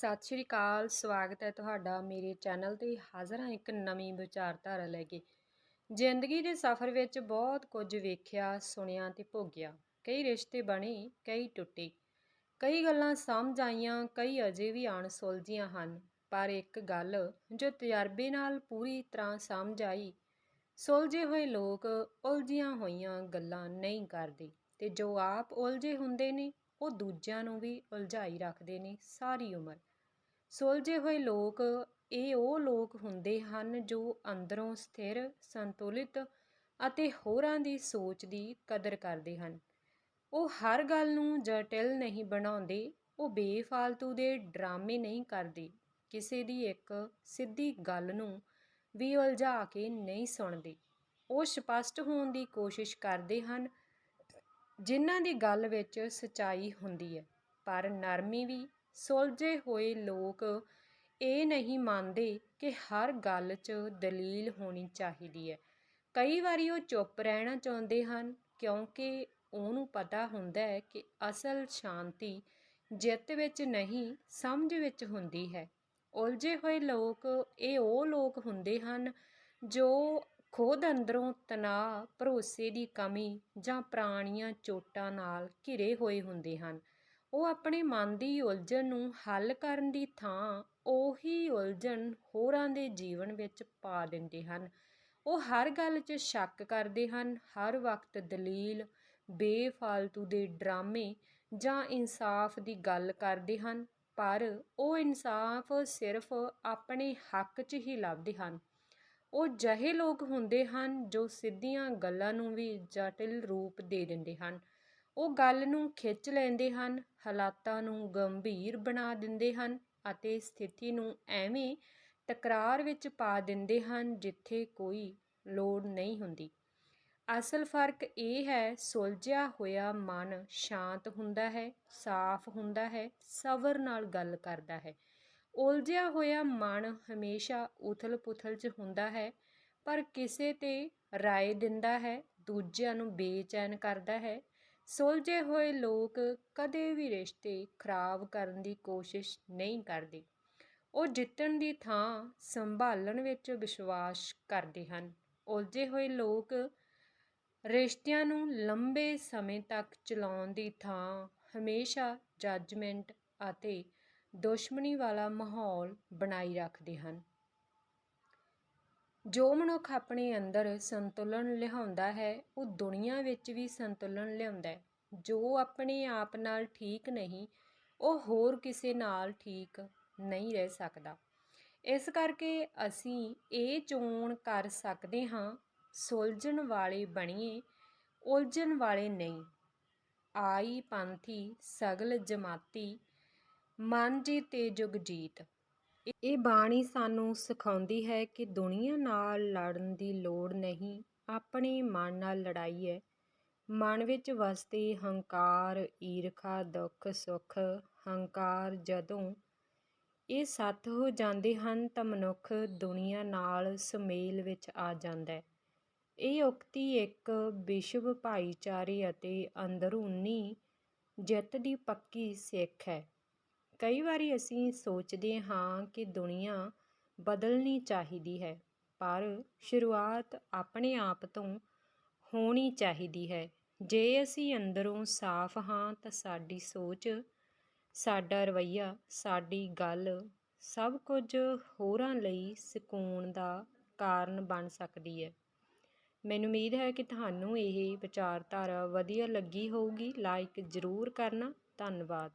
ਸਤਿ ਸ਼੍ਰੀ ਅਕਾਲ, ਸਵਾਗਤ ਹੈ ਤੁਹਾਡਾ ਮੇਰੇ ਚੈਨਲ ਤੇ। ਹਾਜ਼ਰ ਹਾਂ ਇੱਕ ਨਵੀਂ ਵਿਚਾਰਧਾਰਾ ਲੈ ਕੇ। ਜ਼ਿੰਦਗੀ ਦੇ ਸਫ਼ਰ ਵਿੱਚ ਬਹੁਤ ਕੁਝ ਵੇਖਿਆ, ਸੁਣਿਆ ਤੇ ਭੋਗਿਆ। ਕਈ ਰਿਸ਼ਤੇ ਬਣੇ, ਕਈ ਟੁੱਟੇ। ਕਈ ਗੱਲਾਂ ਸਮਝ ਆਈਆਂ, ਕਈ ਅਜੇ ਵੀ ਅਣਸੁਲਝੀਆਂ ਹਨ। ਪਰ ਇੱਕ ਗੱਲ ਜੋ ਤਜਰਬੇ ਨਾਲ ਪੂਰੀ ਤਰ੍ਹਾਂ ਸਮਝ ਆਈ, ਸੁਲਝੇ ਹੋਏ ਲੋਕ ਉਲਝੀਆਂ ਹੋਈਆਂ ਗੱਲਾਂ ਨਹੀਂ ਕਰਦੇ ਤੇ ਜੋ ਆਪ ਉਲਝੇ ਹੁੰਦੇ ਨੇ, ਉਹ ਦੂਜਿਆਂ ਨੂੰ ਵੀ ਉਲਝਾਈ ਰੱਖਦੇ ਨੇ ਸਾਰੀ ਉਮਰ। ਸੁਲਝੇ ਹੋਏ ਲੋਕ, ਇਹ ਉਹ ਲੋਕ ਹੁੰਦੇ ਹਨ ਜੋ ਅੰਦਰੋਂ ਸਥਿਰ, ਸੰਤੁਲਿਤ ਅਤੇ ਹੋਰਾਂ ਦੀ ਸੋਚ ਦੀ ਕਦਰ ਕਰਦੇ ਹਨ। ਉਹ ਹਰ ਗੱਲ ਨੂੰ ਜਟਿਲ ਨਹੀਂ ਬਣਾਉਂਦੇ, ਉਹ ਬੇਫਾਲਤੂ ਦੇ ਡਰਾਮੇ ਨਹੀਂ ਕਰਦੇ, ਕਿਸੇ ਦੀ ਇੱਕ ਸਿੱਧੀ ਗੱਲ ਨੂੰ ਵੀ ਉਲਝਾ ਕੇ ਨਹੀਂ ਸੁਣਦੇ। ਉਹ ਸਪਸ਼ਟ ਹੋਣ ਦੀ ਕੋਸ਼ਿਸ਼ ਕਰਦੇ ਹਨ, ਜਿਨ੍ਹਾਂ ਦੀ ਗੱਲ ਵਿੱਚ ਸਚਾਈ ਹੁੰਦੀ ਹੈ। ਪਰ ਨਰਮੀ ਵੀ ਸੁਲਝੇ ਹੋਏ ਲੋਕ ਇਹ ਨਹੀਂ ਮੰਨਦੇ ਕਿ ਹਰ ਗੱਲ 'ਚ ਦਲੀਲ ਹੋਣੀ ਚਾਹੀਦੀ ਹੈ। ਕਈ ਵਾਰੀ ਉਹ ਚੁੱਪ ਰਹਿਣਾ ਚਾਹੁੰਦੇ ਹਨ ਕਿਉਂਕਿ ਉਹਨੂੰ ਪਤਾ ਹੁੰਦਾ ਹੈ ਕਿ ਅਸਲ ਸ਼ਾਂਤੀ ਜਿੱਤ ਵਿੱਚ ਨਹੀਂ, ਸਮਝ ਵਿੱਚ ਹੁੰਦੀ ਹੈ। ਉਲਝੇ ਹੋਏ ਲੋਕ, ਇਹ ਉਹ ਲੋਕ ਹੁੰਦੇ ਹਨ ਜੋ ਖੁਦ ਅੰਦਰੋਂ ਤਣਾਅ, ਭਰੋਸੇ ਦੀ ਕਮੀ ਜਾਂ ਪੁਰਾਣੀਆਂ ਚੋਟਾਂ ਨਾਲ ਘਿਰੇ ਹੋਏ ਹੁੰਦੇ ਹਨ। ਉਹ ਆਪਣੇ ਮਨ ਦੀ ਉਲਝਣ ਨੂੰ ਹੱਲ ਕਰਨ ਦੀ ਥਾਂ ਉਹੀ ਉਲਝਣ ਹੋਰਾਂ ਦੇ ਜੀਵਨ ਵਿੱਚ ਪਾ ਦਿੰਦੇ ਹਨ। ਉਹ ਹਰ ਗੱਲ 'ਚ ਸ਼ੱਕ ਕਰਦੇ ਹਨ, ਹਰ ਵਕਤ ਦਲੀਲ, ਬੇਫਾਲਤੂ ਦੇ ਡਰਾਮੇ ਜਾਂ ਇਨਸਾਫ ਦੀ ਗੱਲ ਕਰਦੇ ਹਨ, ਪਰ ਉਹ ਇਨਸਾਫ ਸਿਰਫ ਆਪਣੇ ਹੱਕ 'ਚ ਹੀ ਲੱਭਦੇ ਹਨ। ਉਹ ਜਹੇ ਲੋਕ ਹੁੰਦੇ ਹਨ ਜੋ ਸਿੱਧੀਆਂ ਗੱਲਾਂ ਨੂੰ ਵੀ ਜਟਿਲ ਰੂਪ ਦੇ ਦਿੰਦੇ ਹਨ। ਉਹ ਗੱਲ ਨੂੰ ਖਿੱਚ ਲੈਂਦੇ ਹਨ, ਹਾਲਾਤਾਂ ਨੂੰ ਗੰਭੀਰ ਬਣਾ ਦਿੰਦੇ ਹਨ ਅਤੇ ਸਥਿਤੀ ਨੂੰ ਐਵੇਂ ਤਕਰਾਰ ਵਿੱਚ ਪਾ ਦਿੰਦੇ ਹਨ ਜਿੱਥੇ ਕੋਈ ਲੋੜ ਨਹੀਂ ਹੁੰਦੀ। ਅਸਲ ਫ਼ਰਕ ਇਹ ਹੈ, ਸੁਲਝਿਆ ਹੋਇਆ ਮਨ ਸ਼ਾਂਤ ਹੁੰਦਾ ਹੈ, ਸਾਫ਼ ਹੁੰਦਾ ਹੈ, ਸਬਰ ਨਾਲ ਗੱਲ ਕਰਦਾ ਹੈ। ਉਲਝਿਆ ਹੋਇਆ ਮਨ ਹਮੇਸ਼ਾ ਉਥਲ-ਪੁਥਲ 'ਚ ਹੁੰਦਾ ਹੈ, ਪਰ ਕਿਸੇ ਤੇ ਰਾਏ ਦਿੰਦਾ ਹੈ, ਦੂਜਿਆਂ ਨੂੰ ਬੇਚੈਨ ਕਰਦਾ ਹੈ ਸੁਲਝੇ ਹੋਏ ਲੋਕ ਕਦੇ ਵੀ ਰਿਸ਼ਤੇ ਖਰਾਬ ਕਰਨ ਦੀ ਕੋਸ਼ਿਸ਼ ਨਹੀਂ ਕਰਦੇ। ਉਹ ਜਿੱਤਣ ਦੀ ਥਾਂ ਸੰਭਾਲਣ ਵਿੱਚ ਵਿਸ਼ਵਾਸ ਕਰਦੇ ਹਨ। ਉਲਝੇ ਹੋਏ ਲੋਕ ਰਿਸ਼ਤਿਆਂ ਨੂੰ ਲੰਬੇ ਸਮੇਂ ਤੱਕ ਚਲਾਉਣ ਦੀ ਥਾਂ ਹਮੇਸ਼ਾ ਜੱਜਮੈਂਟ ਅਤੇ ਦੁਸ਼ਮਣੀ ਵਾਲਾ ਮਾਹੌਲ ਬਣਾਈ ਰੱਖਦੇ ਹਨ। ਜੋ ਮਨੁੱਖ ਆਪਣੇ ਅੰਦਰ ਸੰਤੁਲਨ ਲਿਆਉਂਦਾ ਹੈ, ਉਹ ਦੁਨੀਆ ਵਿੱਚ ਵੀ ਸੰਤੁਲਨ ਲਿਆਉਂਦਾ ਹੈ। ਜੋ ਆਪਣੇ ਆਪ ਨਾਲ ਠੀਕ ਨਹੀਂ, ਉਹ ਹੋਰ ਕਿਸੇ ਨਾਲ ਠੀਕ ਨਹੀਂ ਰਹਿ ਸਕਦਾ। ਇਸ ਕਰਕੇ ਅਸੀਂ ਇਹ ਚੋਣ ਕਰ ਸਕਦੇ ਹਾਂ, ਸੁਲਝਣ ਵਾਲੇ ਬਣੀਏ, ਉਲਝਣ ਵਾਲੇ ਨਹੀਂ। ਆਈ ਪੰਥੀ ਸਗਲ ਜਮਾਤੀ, ਮਨ ਜੀ ਤੇ ਜੁਗ ਜੀਤ। ਇਹ ਬਾਣੀ ਸਾਨੂੰ ਸਿਖਾਉਂਦੀ ਹੈ ਕਿ ਦੁਨੀਆ ਨਾਲ ਲੜਨ ਦੀ ਲੋੜ ਨਹੀਂ, ਆਪਣੇ ਮਨ ਨਾਲ ਲੜਾਈ ਹੈ। ਮਨ ਵਿੱਚ ਵਸਦੇ ਹੰਕਾਰ, ਈਰਖਾ, ਦੁੱਖ, ਸੁੱਖ, ਹੰਕਾਰ ਜਦੋਂ ਇਹ ਸੱਤ ਹੋ ਜਾਂਦੇ ਹਨ ਤਾਂ ਮਨੁੱਖ ਦੁਨੀਆ ਨਾਲ ਸੁਮੇਲ ਵਿੱਚ ਆ ਜਾਂਦਾ ਹੈ। ਇਹ ਉਕਤੀ ਇੱਕ ਵਿਸ਼ਵ ਭਾਈਚਾਰੇ ਅਤੇ ਅੰਦਰੂਨੀ ਜਿੱਤ ਦੀ ਪੱਕੀ ਸਿੱਖ ਹੈ। ਕਈ ਵਾਰੀ ਅਸੀਂ ਸੋਚਦੇ ਹਾਂ ਕਿ ਦੁਨੀਆ ਬਦਲਣੀ ਚਾਹੀਦੀ ਹੈ, ਪਰ ਸ਼ੁਰੂਆਤ ਆਪਣੇ ਆਪ ਤੋਂ ਹੋਣੀ ਚਾਹੀਦੀ ਹੈ। ਜੇ ਅਸੀਂ ਅੰਦਰੋਂ ਸਾਫ਼ ਹਾਂ ਤਾਂ ਸਾਡੀ ਸੋਚ, ਸਾਡਾ ਰਵੱਈਆ, ਸਾਡੀ ਗੱਲ ਸਭ ਕੁਝ ਹੋਰਾਂ ਲਈ ਸਕੂਨ ਦਾ ਕਾਰਨ ਬਣ ਸਕਦੀ ਹੈ। ਮੈਨੂੰ ਉਮੀਦ ਹੈ ਕਿ ਤੁਹਾਨੂੰ ਇਹ ਵਿਚਾਰਧਾਰਾ ਵਧੀਆ ਲੱਗੀ ਹੋਊਗੀ। ਲਾਈਕ ਜ਼ਰੂਰ ਕਰਨਾ। ਧੰਨਵਾਦ।